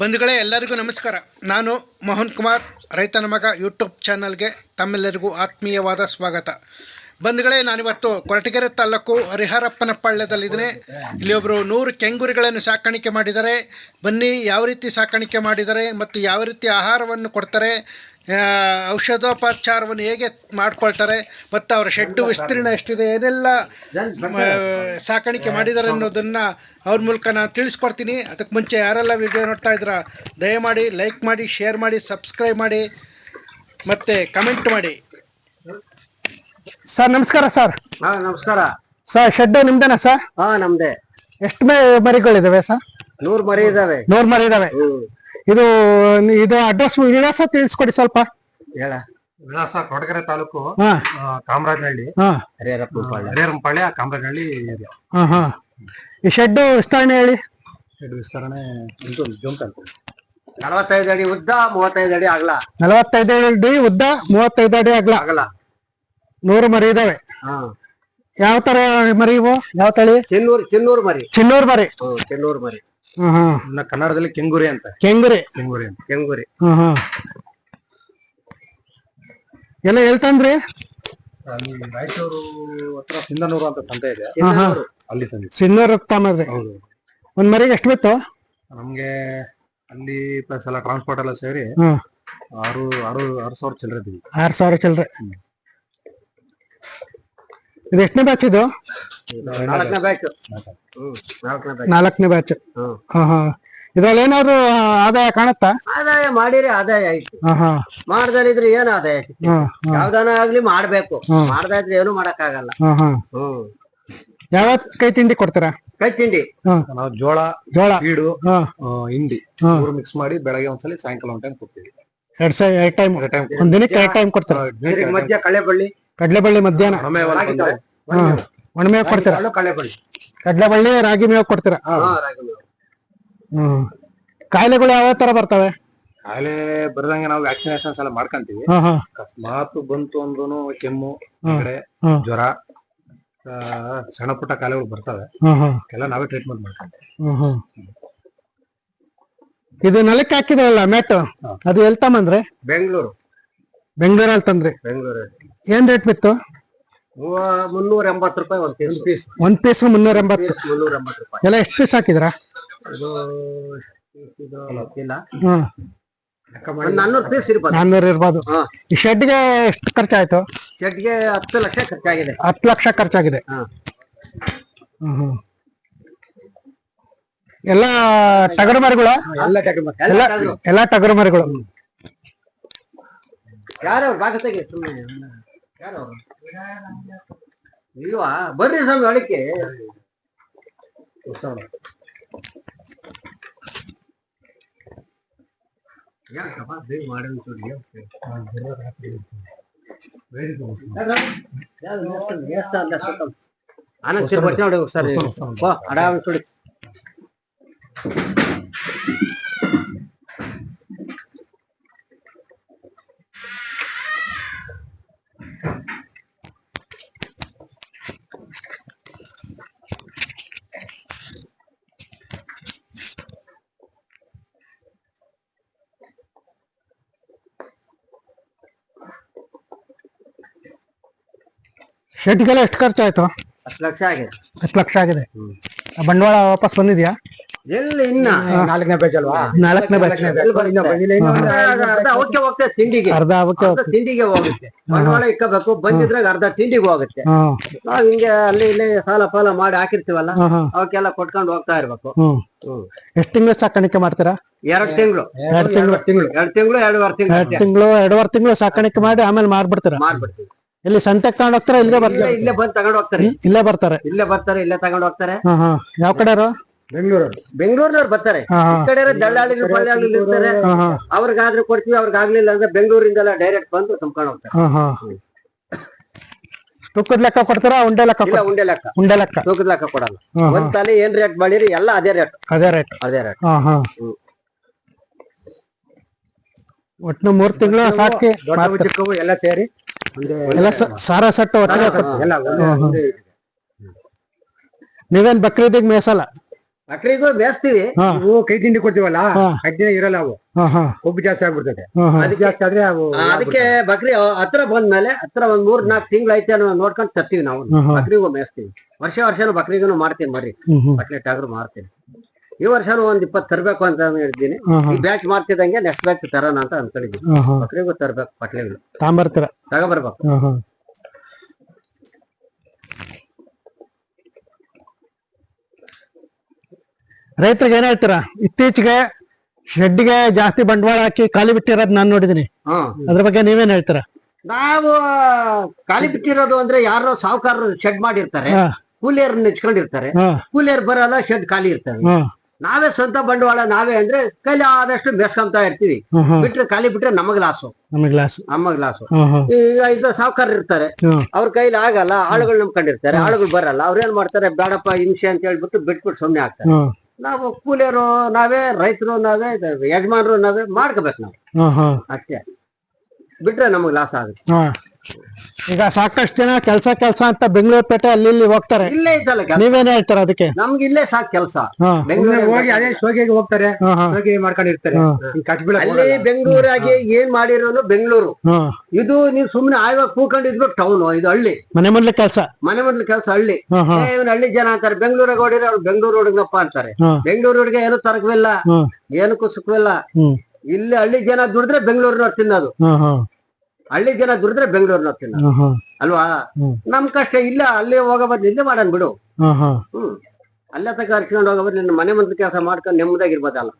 ಬಂಧುಗಳೇ, ಎಲ್ಲರಿಗೂ ನಮಸ್ಕಾರ. ನಾನು ಮೋಹನ್ ಕುಮಾರ್, ರೈತನ ಮಗ ಯೂಟ್ಯೂಬ್ ಚಾನಲ್ಗೆ ತಮ್ಮೆಲ್ಲರಿಗೂ ಆತ್ಮೀಯವಾದ ಸ್ವಾಗತ. ಬಂಧುಗಳೇ, ನಾನಿವತ್ತು ಕೊರಟಗೆರೆ ತಾಲೂಕು ಹರಿಹರಪ್ಪನ ಪಾಳ್ಯದಲ್ಲಿದ್ದೇನೆ. ಇಲ್ಲಿ ಒಬ್ಬರು ನೂರು ಕೆಂಗುರಿಗಳನ್ನು ಸಾಕಾಣಿಕೆ ಮಾಡಿದ್ದಾರೆ. ಬನ್ನಿ, ಯಾವ ರೀತಿ ಸಾಕಾಣಿಕೆ ಮಾಡಿದ್ದಾರೆ ಮತ್ತು ಯಾವ ರೀತಿ ಆಹಾರವನ್ನು ಕೊಡ್ತಾರೆ ಔಷಧೋಪಚಾರವನ್ನು ಹೇಗೆ ಮಾಡ್ಕೊಳ್ತಾರೆ ಮತ್ತು ಅವರ ಶೆಡ್ಡು ವಿಸ್ತೀರ್ಣ ಎಷ್ಟಿದೆ ಏನೆಲ್ಲ ಸಾಕಾಣಿಕೆ ಮಾಡಿದ್ದಾರೆ ಅನ್ನೋದನ್ನು ಅವ್ರ ಮೂಲಕ ನಾನು ತಿಳಿಸ್ಕೊಡ್ತೀನಿ. ಅದಕ್ಕೆ ಮುಂಚೆ ಯಾರೆಲ್ಲ ವಿಡಿಯೋ ನೋಡ್ತಾ ಇದ್ದೀರಾ ದಯಮಾಡಿ ಲೈಕ್ ಮಾಡಿ ಶೇರ್ ಮಾಡಿ ಸಬ್ಸ್ಕ್ರೈಬ್ ಮಾಡಿ ಮತ್ತು ಕಮೆಂಟ್ ಮಾಡಿ. ಸರ್ ನಮಸ್ಕಾರ ಸರ್. ಹಾ ನಮಸ್ಕಾರ. ಸರ್ ಶೆಡ್ ನಿಮ್ದೇನಾ ಸರ್? ಹಾ ನಮ್ದೇ. ಎಷ್ಟು ಮೇ ಮರಿಗಳಿದಾವೆ ಸರ್? ನೂರು ಮರಿ ಇದಾವೆ. ನೂರು ಮರಿ ಇದಾವೆ. ಇದು ಇದು ಅಡ್ರೆಸ್ ವಿಳಾಸ ತಿಳಿಸ್ಕೊಡಿ ಸ್ವಲ್ಪ. ಹೇಳ ವಿಳಾಸ ಕೊಡಗರೆ ತಾಲೂಕು ಕಾಮರಾಜನಹಳ್ಳಿ. ಹರಿಹರಂಪಾಳ್ಯ ಕಾಮರಾಜನಹಳ್ಳಿ ಏರಿಯಾ. ಹಾ ಹಾ. ಈ ಶೆಡ್ ವಿಸ್ತರಣೆ ಹೇಳಿ. ಶೆಡ್ ವಿಸ್ತರಣೆ ನಲವತ್ತೈದು ಅಡಿ ಉದ್ದ ಮೂವತ್ತೈದು ಅಡಿ ಆಗಲ್ಲ ನಲವತ್ತೈದು ಅಡಿ ಉದ್ದ ಮೂವತ್ತೈದು ಅಡಿ ಅಗ್ಲ. ಆಗಲ್ಲ ನೂರು ಮರಿ ಇದಾವೆ. ಹಾ. ಯಾವ ತರ ಮರಿ ಇವು? ಯಾವ ತಳಿ? ಚಿನ್ನೂರು ಚಿನ್ನೂರು ಮರಿ. ಚಿನ್ನೂರು ಮರಿ. ಚಿನ್ನೂರ್ ಮರಿ. ಇನ್ನ ಕನ್ನಡದಲ್ಲಿ ಕೆಂಗುರಿ ಅಂತ. ಕೆಂಗುರಿ. ಕೆಂಗುರಿ ಅಂತ. ಕೆಂಗುರಿ. ಎಲ್ಲ ಹೇಳ್ತಂದ್ರಿ ಅಲ್ಲಿ ರಾಯಚೂರು ಹತ್ರ ಸಿಂಧನೂರು ಅಂತ ಸಂತೆ ಇದೆ. ಅಲ್ಲಿ ಸಂತೆ. ಸಿಂಧನೂರು ತಗೊಂಡ್ರಿ ಹೌದು. ಒಂದ್ ಮರಿಗೆ ಎಷ್ಟು ಬಿತ್ತು? ನಮ್ಗೆ ಅಲ್ಲಿ ಪ್ಲಸ್ ಎಲ್ಲ ಟ್ರಾನ್ಸ್ಪೋರ್ಟ್ ಎಲ್ಲ ಸೇರಿ ಆರು ಆರು ಆರು ಸಾವಿರ ಚಿಲ್ಲರೆ ಇದ್ದೀವಿ ಆರ್ ಸಾವಿರ ಚಿಲ್ರೆ ಇದು ಎಷ್ಟನೇ ಬ್ಯಾಚ್ ಇದು? ನಾಲ್ಕನೇ ಬ್ಯಾಚ್ ನಾಲ್ಕನೇ ಬ್ಯಾಚ್ ನಾಲ್ಕನೇ ಬ್ಯಾಚ್ ಹಾ ಹಾ. ಇದ್ರಲ್ಲಿ ಏನಾದ್ರು ಆದಾಯ ಕಾಣುತ್ತಾ? ಆದಾಯ ಮಾಡಿರಿ ಆದಾಯ ಆಯ್ತು. ಹಾ ಹಾ. ಮಾಡ್ದಲ್ಲಿದ್ರೆ ಏನ್ ಆದಾಯ ಯಾವ್ದಾನ ಆಗ್ಲಿ ಮಾಡ್ಬೇಕು. ಮಾಡ್ದ ಇದ್ರೆ ಏನು ಮಾಡಕ್ ಆಗಲ್ಲ ಹಾ ಹಾ. ಹ್ಮ್. ಯಾವ ಕೈ ತಿಂಡಿ ಕೊಡ್ತೀರಾ? ಕೈ ತಿಂಡಿ ನಾವು ಜೋಳ ಜೋಳ. ಬೀಡು ಹಾ. ಹಿಂಡಿ. ಮಿಕ್ಸ್ ಮಾಡಿ ಬೆಳಗ್ಗೆ ಒಂದ್ಸಲಿ ಸಾಯಂಕಾಲ ಒಂದ್ ಟೈಮ್ ಕೊಡ್ತೀವಿ. ಎರಡ್ ಸೈ ಎರಡ್ ಟೈಮ್ ಎರಡ್ ಟೈಮ್ ಒಂದ್ ದಿನಕ್ಕೆ ಎರಡ್ ಟೈಮ್ ಕೊಡ್ತಾರೆ? ಮಧ್ಯ ಕಳೆ ಕಳೆಬಳ್ಳಿ ಕಡ್ಲೆಬಳ್ಳಿ ಮಧ್ಯಾಹ್ನ. ಒಣಮೇವ್ ಕೊಡ್ತೀರಾ? ಕಡ್ಲೆ ಬಳ್ಳಿ. ಕಡ್ಲೆಬಳ್ಳಿ ರಾಗಿ ಮೇವ್ ಕೊಡ್ತೀರಾ. ಹ್ಮ್. ಕಾಯಿಲೆಗಳು ಯಾವ ತರ ಬರ್ತವೆ? ಕಾಯಿಲೆ ಬರ್ದಂಗೆ ನಾವು ವ್ಯಾಕ್ಸಿನೇಷನ್ಸ್ ಎಲ್ಲ ಮಾಡ್ಕೊಂತೀವಿ. ಅಕಸ್ಮಾತ್ ಬಂತು ಅಂದ್ರೂ ಕೆಮ್ಮು. ಜ್ವರ ಸಣ್ಣ ಪುಟ್ಟ ಕಾಯಿಲೆಗಳು ಬರ್ತವೆ. ಎಲ್ಲ ನಾವೇ ಟ್ರೀಟ್ಮೆಂಟ್ ಮಾಡ್ಕೊಂತೀವಿ. ಇದು ನೆಲಕ್ಕೆ ಹಾಕಿದ್ರಲ್ಲ ಮ್ಯಾಟ್? ಅದು ಎಲ್ ತಮ್ಮಂದ್ರೆ ಬೆಂಗಳೂರು. ಬೆಂಗಳೂರಲ್ಲಿ ತಂದ್ರಿ? ಬೆಂಗಳೂರು. ಏನ್ ರೇಟ್ ಬಿತ್ತು? ಮುನ್ನೂರ ಎಂಬತ್ತು ರೂಪಾಯಿ ಒಂದು ಪೀಸ್ ಪೀಸ್ ಒಂದ್ ಪೀಸ್ ಮುನ್ನೂರ ಎಂಬತ್ತು. ಮುನ್ನೂರ ಎಂಬತ್ತು ರೂಪಾಯಿ. ಎಲ್ಲ ಎಷ್ಟು ಪೀಸ್ ಹಾಕಿದ್ರ? ಇದು ಇದು? ಗೊತ್ತಿಲ್ಲ. ಹ್ಮ್ ಒಂದ್ ನಾನ್ನೂರು ಪೀಸ್ ಇರ್ಬೋದು. ನಾನ್ನೂರು ಇರ್ಬೋದು. ಹಾ. ಈ ಶೆಡ್ಗೆ ಎಷ್ಟು ಖರ್ಚಾಯ್ತು? ಶೆಡ್ಗೆ ಹತ್ತು ಲಕ್ಷ ಖರ್ಚಾಗಿದೆ. ಹತ್ತು ಲಕ್ಷ ಖರ್ಚಾಗಿದೆ. ಹಾ. ಹ್ಮ್ ಹ್ಮ್. ಎಲ್ಲ ಟಗರು ಮರಿಗಳು ಎಲ್ಲ ಟಗರು. ಮರಿಗಳು ಯಾರು ತೆಗಿ ಸುಮ್ಮನೆ ಯಾರವ್ರು? ಇಲ್ವಾ ಬರ್ರಿ ಸ್ವಾಮಿ ಒಳಕ್ಕೆ. ಯಾಕಪ್ಪ? ಬೇಗ ಮಾಡಿ ಆನಂದ್ ಬರ್ತೀನಿ ನೋಡಿ ಸರ್ ಆರಾಮ್ ಶೆಡ್ಗೆಲ್ಲ ಎಷ್ಟು ಖರ್ಚಾಯ್ತು? ಹತ್ತು ಲಕ್ಷ ಆಗಿದೆ. ಹತ್ತು ಲಕ್ಷ ಆಗಿದೆ. ಬಂಡವಾಳ ವಾಪಸ್ ಬಂದಿದ್ಯಾ? ಎಲ್ಲಿ ಇನ್ನ? ನಾಲ್ಕನೇ ಬ್ಯಾಚ್ ಅಲ್ವಾ? ನಾಲ್ಕನೇ ಎಲ್ಲಿ ಬಂದಿಲ್ಲ? ಅರ್ಧ ಅರ್ಧ ಅವಕ್ಕೆ ಹೋಗ್ತದೆ ತಿಂಡಿಗೆ. ಅರ್ಧ ಅವಕ್ಕೆ ಅರ್ಧ ತಿಂಡಿಗೆ ಹೋಗುತ್ತೆ. ಬಂಡವಾಳ ಇಕ್ಕಬೇಕು ಬಂದಿದ್ರಾಗ ಅರ್ಧ ತಿಂಡಿಗೆ ಹೋಗುತ್ತೆ. ಹ್ಮ್ ನಾವ್ ಹಿಂಗೆ ಅಲ್ಲಿ ಇಲ್ಲಿ ಸಾಲ ಪಾಲ ಮಾಡಿ ಹಾಕಿರ್ತೀವಲ್ಲ ಹ್ಮ್ ಹ್ಮ್ ಅವಕ್ಕೆಲ್ಲ ಕೊಟ್ಕೊಂಡು ಹೋಗ್ತಾ ಇರ್ಬೇಕು. ಹ್ಮ್. ಎಷ್ಟು ತಿಂಗಳು ಸಾಕಾಣಿಕೆ ಮಾಡ್ತೀರಾ? ಎರಡ್ ತಿಂಗಳು. ಎರಡು ತಿಂಗಳು. ತಿಂಗಳು ಎರಡ್ ತಿಂಗಳು ಎರಡುವರೆ ತಿಂಗಳು ಎರಡು ತಿಂಗಳು ಎರಡುವರೆ ತಿಂಗಳು ಸಾಕಾಣಿಕೆ ಮಾಡಿ ಆಮೇಲೆ ಮಾರ್ಬಿಡ್ತೀರಾ? ಮಾಡ್ಬಿಡ್ತೀವಿ ಇಲ್ಲಿ ಸಂತೆಗೆ ತಗೊಂಡ್ ಹೋಗ್ತಾರ ಇಲ್ಲೇ ಬರ್ತಾರೆ? ಇಲ್ಲೇ ಬಂದು ತಗೊಂಡ್ ಹೋಗ್ತಾರೆ. ಇಲ್ಲೇ ಬರ್ತಾರೆ? ಇಲ್ಲೇ ಬರ್ತಾರೆ ಇಲ್ಲೇ ತಗೊಂಡ್ ಹೋಗ್ತಾರೆ. ಹಾ ಹಾ. ಯಾವ ಕಡೆಯವರು ಬೆಂಗಳೂರು. ಬೆಂಗಳೂರಿನವ್ರು ಬರ್ತಾರೆ. ಈ ಕಡೆ ದಳ್ಳಾಳಿಗಳು ಬಳ್ಳಾಳಿಗಳು ಇರ್ತಾರೆ. ಹಾ ಹಾ. ಅವ್ರಿಗಾದ್ರೆ ಕೊಡ್ತೀವಿ ಅವ್ರಿಗೆ ಆಗ್ಲಿಲ್ಲ ಅಂದ್ರೆ ಬೆಂಗಳೂರಿಂದೆಲ್ಲ ಡೈರೆಕ್ಟ್ ಬಂದು ತುಂಬ್ಕೊಂಡು ಹೋಗ್ತಾರೆ. ಹಾ ಹಾ. ತೂಕದ ಲೆಕ್ಕ ಕೊಡ್ತಾರಾ ಉಂಡೆ ಲೆಕ್ಕ ಇಲ್ಲ ಉಂಡೆ ಲೆಕ್ಕ. ಉಂಡೆ ಲೆಕ್ಕ? ತುಕ್ಕದ ಲೆಕ್ಕ ಕೊಡಲ್ಲ. ಒಂದ್ ತಲೆ ಏನ್ ರೇಟ್ ಮಾಡಿರಿ ಎಲ್ಲ ಅದೇ ರೇಟ್ ಅದೇ ರೇಟ್ ಅದೇ ರೇಟ್ ಹಾ ಹಾ. ಹ್ಮ್. ಒಟ್ಟು ಮೂರ್ ತಿಂಗಳು ಸಾಕಿ. ಎಲ್ಲ ಸೇರಿ ಎಲ್ಲ ಸಾರ ಸಟ್ಟು ಒಟ್ಟಿಗೆ ನೀವೇನ್ ಬಕ್ರೀದಿಗೆ ಮೇಸಲ್ಲ? ಬಕ್ರಿಗೂ ಮೇಯಿಸ್ತೀವಿ ಹಾ. ಇವು ಕೈ ತಿಂಡಿ ಕೊಡ್ತೀವಲ್ಲ ಹಾ. ಕೈ ತಿಂಡಿ ಇರಲ್ಲ ಅವು. ಹಾ ಹಾ. ಕೊಬ್ಬು ಜಾಸ್ತಿ ಆಗ್ಬಿಡ್ತದೆ. ಅದಕ್ಕೆ ಜಾಸ್ತಿ ಆದ್ರೆ ಅವು ಅದಕ್ಕೆ ಬಕ್ರಿ ಹತ್ರ ಬಂದ್ಮೇಲೆ ಹತ್ರ ಒಂದ್ ಮೂರ್ ನಾಲ್ಕು ತಿಂಗಳು ಐತೆ ಅನ್ನೋ ನೋಡ್ಕೊಂಡು ತರ್ತೀವಿ ನಾವು. ಬಕ್ರಿಗೂ ಮೇಯಿಸ್ತೀವಿ ವರ್ಷ ವರ್ಷನೂ ಬಕ್ರಿಗೂ ಮಾಡ್ತೀನಿ ಮರಿ ಬಕ್ರಿ ಟಾಗ್ರು ಬಟ್ಲೆಟ್ ಆದ್ರೂ ಮಾಡ್ತೀನಿ ಈ ವರ್ಷನೂ ಒಂದ್ ಇಪ್ಪತ್ ತರಬೇಕು ಅಂತ ಹೇಳಿದ್ದೀನಿ. ಹಾ ಹಾ. ಈ ಬ್ಯಾಚ್ ಮಾಡ್ತಿದಂಗೆ ನೆಕ್ಸ್ಟ್ ಬ್ಯಾಚ್ ತರೋಣ ಅಂತ ಅನ್ಕೊಂಡಿದ್ದೀನಿ. ಬಕ್ರಿಗೂ ತರ್ಬೇಕು ಪಟ್ಲೆಗಳು ತಾಂಬರ್ತೀರ ತಗೊಬರ್ಬೇಕು. ರೈತರಿಗೆ ಏನ್ ಹೇಳ್ತೀರಾ? ಇತ್ತೀಚೆಗೆ ಶೆಡ್ಗೆ ಜಾಸ್ತಿ ಬಂಡವಾಳ ಹಾಕಿ ಖಾಲಿ ಬಿಟ್ಟಿರೋದ್ ನಾನ್ ನೋಡಿದೀನಿ ಅದ್ರ ಬಗ್ಗೆ ನೀವೇನ್ ಹೇಳ್ತೀರಾ? ನಾವು ಖಾಲಿ ಬಿಟ್ಟಿರೋದು ಅಂದ್ರೆ ಯಾರೋ ಸಾಹುಕಾರರು ಶೆಡ್ ಮಾಡಿರ್ತಾರೆ. ಕೂಲಿಯರ್ ನೆಚ್ಕೊಂಡಿರ್ತಾರೆ. ಕೂಲಿಯರ್ ಬರಲ್ಲ ಶೆಡ್ ಖಾಲಿ ಇರ್ತಾರೆ ನಾವೇ ಸ್ವಂತ ಬಂಡವಾಳ ನಾವೇ ಅಂದ್ರೆ ಕೈಲಿ ಆದಷ್ಟು ಮೆಸ್ಕೊಂತಾ ಇರ್ತೀವಿ. ಬಿಟ್ರೆ ಖಾಲಿ ಬಿಟ್ರೆ ನಮಗ್ ಲಾಸು. ನಮಗೆ ಲಾಸು. ಈಗ ಇದು ಸಾವುಕಾರ ಇರ್ತಾರೆ. ಅವ್ರ ಕೈಲಿ ಆಗಲ್ಲ ಆಳುಗಳು ನಂಬ್ಕೊಂಡಿರ್ತಾರೆ ಆಳುಗಳು ಬರಲ್ಲ. ಅವ್ರ ಏನ್ ಮಾಡ್ತಾರೆ ಬೇಡಪ್ಪ ಹಿಂಸೆ ಅಂತ ಹೇಳ್ಬಿಟ್ಟು ಬಿಟ್ಬಿಟ್ಟು ಸುಮ್ನೆ ಆಗ್ತಾರೆ. ನಾವು ಕೂಲಿಯರು ನಾವೇ ರೈತರು ನಾವೇ ಯಜಮಾನರು ನಾವೇ ಮಾಡ್ಕೋಬೇಕು ನಾವು. ಅಷ್ಟೇ. ಬಿಟ್ರೆ ನಮಗ್ ಲಾಸ್ ಆಗುತ್ತೆ. ಹಾ. ಈಗ ಸಾಕಷ್ಟು ಜನ ಕೆಲಸ ಕೆಲಸ ಅಂತ ಬೆಂಗಳೂರು ಪೇಟೆ ಅಲ್ಲಿ ಇಲ್ಲಿ ಹೋಗ್ತಾರೆ. ಇಲ್ಲೇ ಇದ್ದಲ್ಲ ಕೆಲ್ಸ. ನೀವೇನ್ ಹೇಳ್ತೀರಾ ಅದಕ್ಕೆ? ನಮ್ಗೆ ಇಲ್ಲೇ ಸಾಕು ಕೆಲಸ. ಹಾ. ಬೆಂಗಳೂರು ಹೋಗಿ ಅದೇ ಶೋಗಿಗೆ ಹೋಗ್ತಾರೆ ಹಾ ಹಾ. ಶೋಗಿ ಮಾಡ್ಕೊಂಡಿರ್ತಾರೆ. ಹಾ. ಈ ಕಟ್ ಬೀಳಕ್ ಅಲ್ಲಿ ಹೋಗಲ್ಲ. ಬೆಂಗಳೂರಾಗಿ ಏನ್ ಮಾಡಿರೋನು ಬೆಂಗಳೂರು. ಹಾ. ಇದು ನೀವು ಸುಮ್ನೆ ಆಯ್ವಾಗ ಕೂಕೊಂಡಿದ್ರು ಟೌನ್ ಇದು ಹಳ್ಳಿ. ಮನೆ ಮೊದ್ಲು ಕೆಲಸ. ಮನೆ ಮೊದ್ಲು ಕೆಲಸ ಹಳ್ಳಿ. ಹಾ ಹಾ. ಏ, ಇವ್ನು ಹಳ್ಳಿ ಜನ ಅಂತಾರೆ. ಬೆಂಗಳೂರಾಗ ಓಡಿರೋ ಅವ್ರು ಬೆಂಗಳೂರು ಹುಡುಗನಪ್ಪ ಅಂತಾರೆ. ಹಾ. ಬೆಂಗಳೂರು ಹುಡುಗ ಏನು ತರಕವಿಲ್ಲ. ಹಾ. ಏನಕ್ಕೂ ಸುಖವಿಲ್ಲ. ಹ್ಮ್. ಇಲ್ಲಿ ಹಳ್ಳಿ ಜನ ದುಡಿದ್ರೆ ಬೆಂಗಳೂರಿನವ್ರು ತಿನ್ನೋದು. ಹಾ ಹಾ. ಹಳ್ಳಿ ಜನ ದುಡಿದ್ರೆ ಬೆಂಗಳೂರ್ನ ತಿನ್ನೋದು ಹಾ ಹಾ ಅಲ್ವಾ? ನಮ್ ಕಷ್ಟ ಇಲ್ಲ ಅಲ್ಲೇ ಹೋಗೋ ಬದ್ಲು ಇಲ್ಲೇ ಮಾಡೋಣ ಬಿಡು. ಹ್ಮ್ ಅಲ್ಲೇ ತಕ ಹರ್ಕೊಂಡು ಹೋಗೋ ಬದ್ಲು ನಿನ್ನ ಮನೆ ಮುಂದೆ ಕೆಲಸ ಮಾಡ್ಕೊಂಡು ನೆಮ್ಮದಾಗಿರ್ಬೋದಲ್ಲ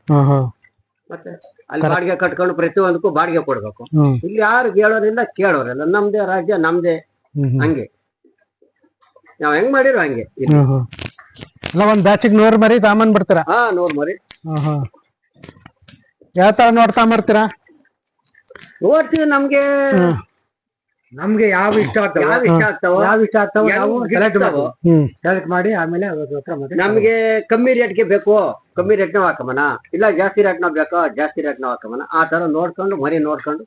ಮತ್ತೆ ಅಲ್ಲಿ ಬಾಡಿಗೆ ಕಟ್ಕೊಂಡು ಪ್ರತಿಯೊಂದಕ್ಕೂ ಬಾಡಿಗೆ ಕೊಡ್ಬೇಕು. ಇಲ್ಲಿ ಯಾರು ಕೇಳೋರಿಲ್ಲ ಕೇಳೋರಿಲ್ಲ ನಮ್ದೇ ರಾಜ್ಯ ನಮ್ದೇ ಹಂಗೆ. ನಾವ್ ಹೆಂಗ್ ಮಾಡಿರೋ ಹಂಗೆ. ಅಲ್ಲ ಒಂದ್ ಬ್ಯಾಚಿಗೆ ನೂರ್ ಮರಿ ತಾಮನ್ ಬಿಡ್ತೀರಾ? ಹಾ ನೋಡ್ ಮರಿ. ಯಾವ ತರ ನೋಡ್ತಾ ಬರ್ತೀರಾ ನೋಡ್ತೀವಿ ನಮ್ಗೆ ನಮ್ಗೆ ಯಾವ ಇಷ್ಟ ಆಗ್ತಾವ ಯಾವ್ ಇಷ್ಟ ಆಗ್ತಾವ ಯಾವ ಇಷ್ಟ ಆಗ್ತಾವ ನಾವು ಸೆಲೆಕ್ಟ್ ಮಾಡ್ತೀವಿ. ಹ್ಮ್. ಸೆಲೆಕ್ಟ್ ಮಾಡಿ ಆಮೇಲೆ ಅವ್ರ ಹತ್ರ ಮತ್ತೆ ನಮ್ಗೆ ಕಮ್ಮಿ ರೇಟ್ಗೆ ಬೇಕು. ಕಮ್ಮಿ ರೇಟ್ ನಾವ್ ಹಾಕಮನ? ಇಲ್ಲ ಜಾಸ್ತಿ ರೇಟ್ ನಾವ್ ಬೇಕೋ? ಜಾಸ್ತಿ ರೇಟ್ ನಾವ್ ಹಾಕಮನ? ಆ ತರ ನೋಡ್ಕೊಂಡು ಮರಿ ನೋಡ್ಕೊಂಡು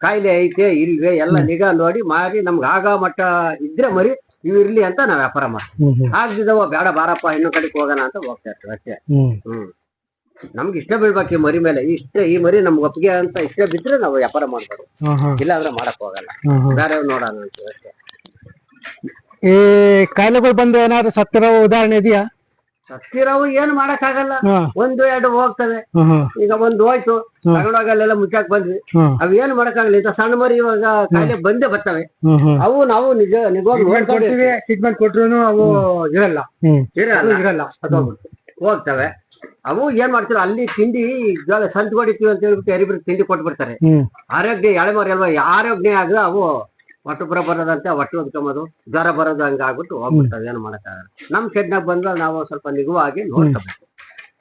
ಕಾಯಿಲೆ ಐತೆ ಇಲ್ವೇ ಎಲ್ಲ ನಿಗಾ ನೋಡಿ ಮಾರಿ ನಮ್ಗೆ ಆಗ ಮಟ್ಟ ಇದ್ರೆ ಮರಿ ಇವ್ ಇರ್ಲಿ ಅಂತ ನಾವ್ ವ್ಯಾಪಾರ ಮಾಡ್ತೀವಿ. ಆಗ್ದಿದವ ಬೇಡ ಬಾರಪ್ಪ ಇನ್ನೊಂದ್ ಕಡೆಗೆ ಹೋಗೋಣ ಅಂತ ಹೋಗ್ತಾ ಇರ್ತೀವಿ ಅಷ್ಟೇ. ಹ್ಮ್. ನಮ್ಗೆ ಇಷ್ಟ ಬೀಳ್ಬೇಕು ಈ ಮರಿ ಮೇಲೆ. ಇಷ್ಟ ಈ ಮರಿ ನಮ್ಗೆ ಒಪ್ಪಿಗೆ ಅಂತ ಇಷ್ಟ ಬಿದ್ರೆ ನಾವು ವ್ಯಾಪಾರ ಮಾಡ್ಬೋದು. ಇಲ್ಲ ಅಂದ್ರೆ ಮಾಡಕ್ ಹೋಗಲ್ಲ. ಬೇರೆ ನೋಡೋಣ ಅಂತೀವಿ ಅಷ್ಟೇ ಈ ಕಾಯಿಲೆಗಳು ಬಂದು ಏನಾದ್ರು ಸತ್ತಿರೋ ಉದಾಹರಣೆ ಇದೆಯಾ? ಸತ್ತಿರವು ಏನು ಮಾಡಕ್ ಆಗಲ್ಲ ಒಂದು ಎರಡು ಹೋಗ್ತವೆ. ಈಗ ಒಂದು ಹೋಯ್ತು. ತಗೊಂಡೋಗಲ್ಲೆಲ್ಲ ಮುಚ್ಚಾಕ್ ಬಂದ್ವಿ. ಅವ್ ಏನ್ ಏನು ಮಾಡಕ್ಕಾಗಲ್ಲ. ಇಂತ ಸಣ್ಣ ಮರಿ ಇವಾಗ ಕಾಯಿಲೆ ಬಂದೇ ಬರ್ತವೆ. ಅವು ನಾವು ನಿಜ ನಿಜವಾಗಿ ಟ್ರೀಟ್ಮೆಂಟ್ ಕೊಟ್ರು ಅವು ಇರಲ್ಲ. ಇರಲ್ಲ. ಇರಲ್ಲ. ಹೋಗ್ತವೆ. ಅವು ಏನ್ ಮಾಡ್ತಾರೆ ಅಲ್ಲಿ ತಿಂಡಿ ಇವಾಗ ಸಂತ ಹೊಡಿತೀವಿ ಅಂತ ಹೇಳ್ಬಿಟ್ಟು ಯಾರಿಬ್ರಿಗೆ ತಿಂಡಿ ಕೊಟ್ಟು ಬಿಡ್ತಾರೆ. ಆರೋಗ್ಯ ಎಳೆ ಮರಿ ಅಲ್ವಾ? ಆರೋಗ್ಯ ಆಗ ಅವು ಹೊಟ್ಟುಪುರ ಬರೋದಂತೆ ಹೊಟ್ಟೆ ಹೊದ್ಕೊಂಬೋದು ಜ್ವರ ಬರೋದು ಹಂಗ ಆಗ್ಬಿಟ್ಟು ಹೋಗ್ಬಿಡ್ತಾವೆ ಏನು ಮಾಡಕ್ಕಾಗಲ್ಲ. ನಮ್ ಶೆಡ್ನಾಗ ಬಂದ್ರೆ ನಾವು ಸ್ವಲ್ಪ ನಿಗುವಾಗಿ ನೋಡ್ಕೋಬೇಕು.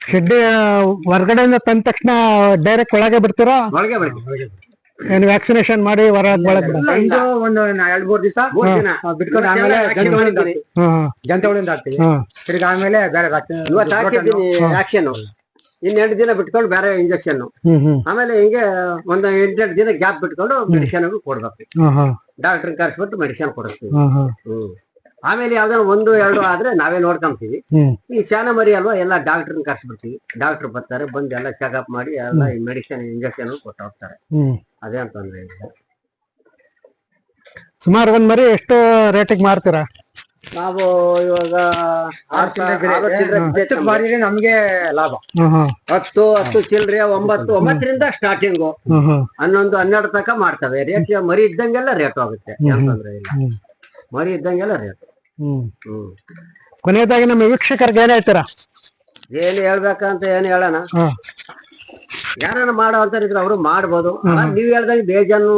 ಶೆಡ್ ಹೊರಗಡೆಯಿಂದ ತಂದ ತಕ್ಷಣ ಡೈರೆಕ್ಟ್ ಒಳಗೆ ಬಿಡ್ತೀರಾ? ಒಳಗೆ ಬಿಡ್ತೀವಿ. ಏನ್ ವ್ಯಾಕ್ಸಿನೇಷನ್ ಮಾಡಿ ಹೊರ ಇಲ್ಲ. ಒಂದು ಒಂದು ಎರಡ್ ಮೂರ್ ದಿವಸ ದಿನ. ಬಿಟ್ಕೊಂಡು ಆಮೇಲೆ ಜಂತವಳಿಂದ ಹಾಕ್ತೀವಿ ತಿರ್ಗಿ ಆಮೇಲೆ ಬೇರೆ ಇವತ್ತು ಹಾಕಿದ್ದೀನಿ ಆಕ್ಷನ್ ಇನ್ನೆರಡು ದಿನ ಬಿಟ್ಕೊಂಡು ಬೇರೆ ಇಂಜೆಕ್ಷನ್ ಆಮೇಲೆ ಹಿಂಗೆ ಒಂದು ಎಂಟೆಂಟು ದಿನ ಗ್ಯಾಪ್ ಬಿಟ್ಕೊಂಡು ಮೆಡಿಸಿನ್ ಕೊಡ್ಬೇಕು. ಹಾ ಹಾ. ಡಾಕ್ಟರ್ ಕರ್ಸ್ಬಿಟ್ಟು ಮೆಡಿಸಿನ್ ಕೊಡಿಸ್ತೀವಿ ಹಾ ಹಾ. ಹ್ಮ್. ಆಮೇಲೆ ಯಾವ್ದಾದ್ರು ಒಂದು ಎರಡು ಆದ್ರೆ ನಾವೇ ನೋಡ್ಕೊಂತೀವಿ. ಈ ಶಾನ ಮರಿ ಅಲ್ವಾ ಎಲ್ಲ ಡಾಕ್ಟರ್ನ ಕರ್ಸ್ಬಿಡ್ತೀವಿ. ಡಾಕ್ಟರ್ ಬರ್ತಾರೆ ಬಂದು ಎಲ್ಲ ಚೆಕಪ್ ಮಾಡಿ ಎಲ್ಲ ಈ ಮೆಡಿಸಿನ್ ಇಂಜೆಕ್ಷನ್ ಕೊಟ್ಟು ಹೋಗ್ತಾರೆ. ಅದೇ ಅದೇನ್ ತೊಂದ್ರೆ ಇಲ್ಲ ಸುಮಾರು ಒಂದ್ ಮರಿ ಎಷ್ಟು ರೇಟಿಗೆ ಮಾರ್ತೀರಾ? ನಾವು ಇವಾಗ. ಮಾರಿದ್ರೆ ನಮ್ಗೆ ಲಾಭ. ಹತ್ತು ಹತ್ತು ಚಿಲ್ಲರೆ ಒಂಬತ್ತು ಒಂಬತ್ತರಿಂದ ಸ್ಟಾರ್ಟಿಂಗು ಹನ್ನೊಂದು ಹನ್ನೆರಡು ತನಕ ಮಾಡ್ತವೆ. ರೇಟ್ ಮರಿ ಇದ್ದಂಗೆಲ್ಲ ರೇಟ್ ಆಗುತ್ತೆ ಇಲ್ಲ. ಮರಿ ಇದ್ದಂಗೆಲ್ಲ ರೇಟ್ ಹ್ಮ್. ಕೊನೆಯದಾಗಿ ನಮ್ಮ ವೀಕ್ಷಕರಿಗೆ ಏನ್ ಹೇಳ್ತೀರಾ? ಏನ್ ಹೇಳ್ಬೇಕಂತ ಏನ್ ಹೇಳೋಣ? ಹಾ. ಯಾರನ್ನ ಮಾಡೋ ಅಂತ ಇದ್ರೆ ಅವರು ಮಾಡ್ಬೋದು. ನೀವ್ ಹೇಳ್ದಂಗೆ ಬೇಜಾನು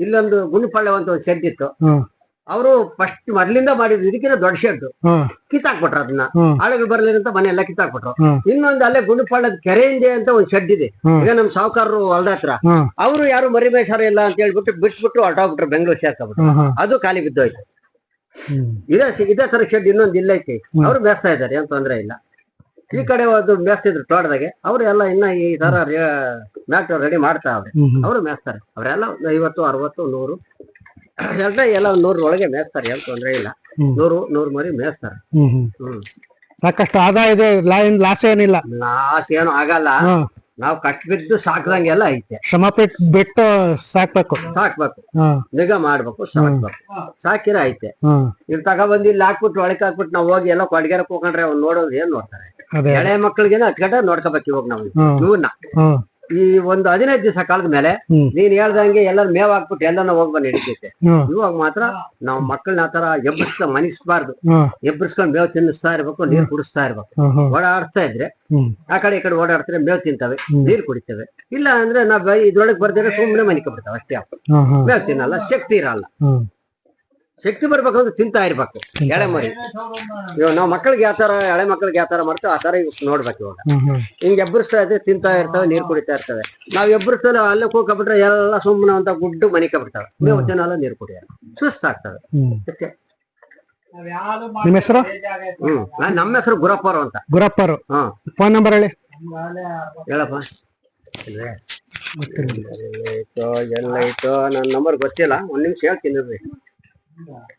ಇಲ್ಲೊಂದು ಗುಂಡುಪಳ್ಳೆ ಅಂತ ಒಂದು ಶೆಡ್ ಇತ್ತು. ಹ್ಮ್. ಅವರು ಫಸ್ಟ್ ಮೊದ್ಲಿಂದ ಮಾಡಿದ್ರು ಇದಕ್ಕಿಂತ ದೊಡ್ಡ ಶೆಡ್ ಕಿತ್ತಾಕ್ಬಿಟ್ರ ಕಿತ್ತಾಕ್ಬಿಟ್ರು ಅದನ್ನ ಆಳುಗಳು ಬರ್ಲಿ ಅಂತ ಮನೆ ಎಲ್ಲ ಕಿತ್ತಾಕ್ಬಿಟ್ರು. ಇನ್ನೊಂದು ಅಲ್ಲೇ ಕೆರೆ ಕೆರೆಯಿಂದೆ ಅಂತ ಒಂದು ಶೆಡ್ ಇದೆ. ಈಗ ನಮ್ ಸಾವುಕಾರರು ಹೊಲ್ದ ಹತ್ರ. ಹ್ಮ್. ಅವರು ಯಾರು ಮರಿ ಮೇಯ್ಸಾರ ಇಲ್ಲ ಅಂತ ಹೇಳ್ಬಿಟ್ಟು ಬಿಟ್ಬಿಟ್ಟು ಹೊರಟೋಗ್ಬಿಟ್ರು ಬೆಂಗಳೂರು ಹ್ಮ್. ಅದು ಖಾಲಿ ಬಿದ್ದೋಯ್ತು. ಇದೇ ಇದೇ ತರ ಶೆಡ್ ಇನ್ನೊಂದು ಇಲ್ಲ ಐತಿ ಅವ್ರು ಬೇಸ್ತಾ ಇದ್ದಾರೆ ಏನ್ ತೊಂದ್ರೆ ಇಲ್ಲ. ಈ ಕಡೆ ಒಂದು ಮೇಸ್ತಿದ್ರು ತೋಟದಾಗೆ ಅವ್ರು ಎಲ್ಲ ಇನ್ನ ಈ ತರ ಮ್ಯಾಟ್ ರೆಡಿ ಮಾಡ್ತಾ ಅವ್ರೆ. ಅವ್ರು ಮೇಸ್ತಾರೆ. ಅವರೆಲ್ಲ ಐವತ್ತು ಅರವತ್ತು ನೂರು. ಎಲ್ಲ ಎಲ್ಲ ನೂರ ಒಳಗೆ ಮೇಸ್ತಾರೆ ಏನ್ ತೊಂದ್ರೆ ಇಲ್ಲ. ನೂರು ನೂರು ಮರಿ ಮೇಸ್ತಾರೆ. ಹ್ಮ್ ಸಾಕಷ್ಟು ಆದಾಯ ಇದೆ ಲಾಸ್ ಏನಿಲ್ಲ. ಲಾಸ್ ಏನು ಆಗಲ್ಲ. ನಾವು ಬಿದ್ದು ಸಾಕ್ದಂಗೆಲ್ಲ ಐತೆ. ಬಿಟ್ಟು ಸಾಕ್ಬೇಕು. ಸಾಕ್ಬೇಕು. ನಿಗ ಮಾಡ್ಬೇಕು ಸಾಕ್ಬೇಕು. ಸಾಕಿರ ಐತೆ. ಇಲ್ಲಿ ತಗೊಬಂದು ಇಲ್ಲಿ ಹಾಕ್ಬಿಟ್ಟು ಒಳಕ್ ಹಾಕ್ಬಿಟ್ಟು ನಾವು ಹೋಗಿ ಎಲ್ಲ ಕೊಡ್ಗೆರ ಹೋಗ್ಕೊಂಡ್ರೆ ಅವ್ನು ನೋಡೋದು ಏನ್ ನೋಡ್ತಾರೆ. ಎಳೆ ಮಕ್ಳಿಗೇನ ಹತ್ಕಂಡ ನೋಡ್ಕೋಬೇಕು ಇವಾಗ ನಾವು. ಇವನ್ನ ಈ ಒಂದು ಹದಿನೈದು ದಿವಸ ಕಳೆದ ಮೇಲೆ ನೀನ್ ಹೇಳ್ದಂಗೆ ಎಲ್ಲರೂ ಮೇವ್ ಹಾಕ್ಬಿಟ್ಟು ಎಲ್ಲಾನು ಹೋಗ್ ಬಂದ್ ಹಿಡಿತೈತೆ. ಇವಾಗ ಮಾತ್ರ ನಾವು ಮಕ್ಕಳನ್ನ ಆತರ ಎಬ್ಬರಿಸ್ತಾ ಮನಿಸ್ಬಾರ್ದು. ಎಬ್ಬರ್ಸ್ಕೊಂಡ್ ಮೇವ್ ತಿನ್ನಿಸ್ತಾ ಇರ್ಬೇಕು ನೀರ್ ಕುಡಿಸ್ತಾ ಇರ್ಬೇಕು. ಓಡಾಡ್ತಾ ಇದ್ರೆ ಆ ಕಡೆ ಈ ಕಡೆ ಓಡಾಡ್ತಾರೆ ಮೇವ್ ತಿಂತವೆ. ನೀರ್ ಕುಡಿತವೆ. ಇಲ್ಲ ಅಂದ್ರೆ ನಾವ್ ಇದ್ರೊಳಗೆ ಬರ್ದಿರ ಸುಮ್ಮನೆ ಬಿಡ್ತಾವೆ ಅಷ್ಟೇ. ಮೇವ್ ತಿನ್ನಲ್ಲ ಶಕ್ತಿ ಇರಲ್ಲ. ಹ್ಮ್ ಬರ್ಬೇಕು ಅಂದ್ರೆ ತಿಂತಾ ಇರ್ಬೇಕು ಎಳೆ ಮರಿ ಇವಾಗ ನಾವು ಮಕ್ಕಳಿಗೆ ಯಾವ ತರ ಎಳೆ ಮಕ್ಕಳಿಗೆ ಯಾವ ತರ ಮಾಡ್ತೇವೆ ಆ ತರ ಇವಾಗ ನೋಡ್ಬೇಕು ಇವಾಗ ಹಿಂಗೆ ಎಬ್ಬರಿಸ್ತಾ ಇದ್ರೆ ತಿಂತಾ ಇರ್ತವೆ ನೀರ್ ಕುಡಿತಾ ಇರ್ತವೆ ನಾವ್ ಎಬ್ಬರಿಸ್ತಲ್ಲ ಅಲ್ಲೇ ಕೂಕಬಿಟ್ರೆ ಎಲ್ಲ ಸುಮ್ಮನೆ ಅಂತ ಗುಡ್ಡು ಮನಿಕಬಿಡ್ತಾವೆ ನೀವು ಜನ ಎಲ್ಲ ನೀರ್ ಕುಡಿಯ ಸುಸ್ತ ಆಗ್ತದೆ ನಿಮ್ಮ ಹೆಸರು ಹ್ಮ್ ನಮ್ಮ ಹೆಸರು ಗುರಪ್ಪರು ಅಂತ ಗುರಪ್ಪರು ಫೋನ್ ನಂಬರ್ ಹೇಳಿ ಹೇಳಪ್ಪ ಎಲ್ಲ ಎಲ್ಲೈತೋ ನನ್ನ ನಂಬರ್ ಗೊತ್ತಿಲ್ಲ ಒಂದ್ ನಿಮಿಷ ಹೇಳ್ತೀನಿ Iya.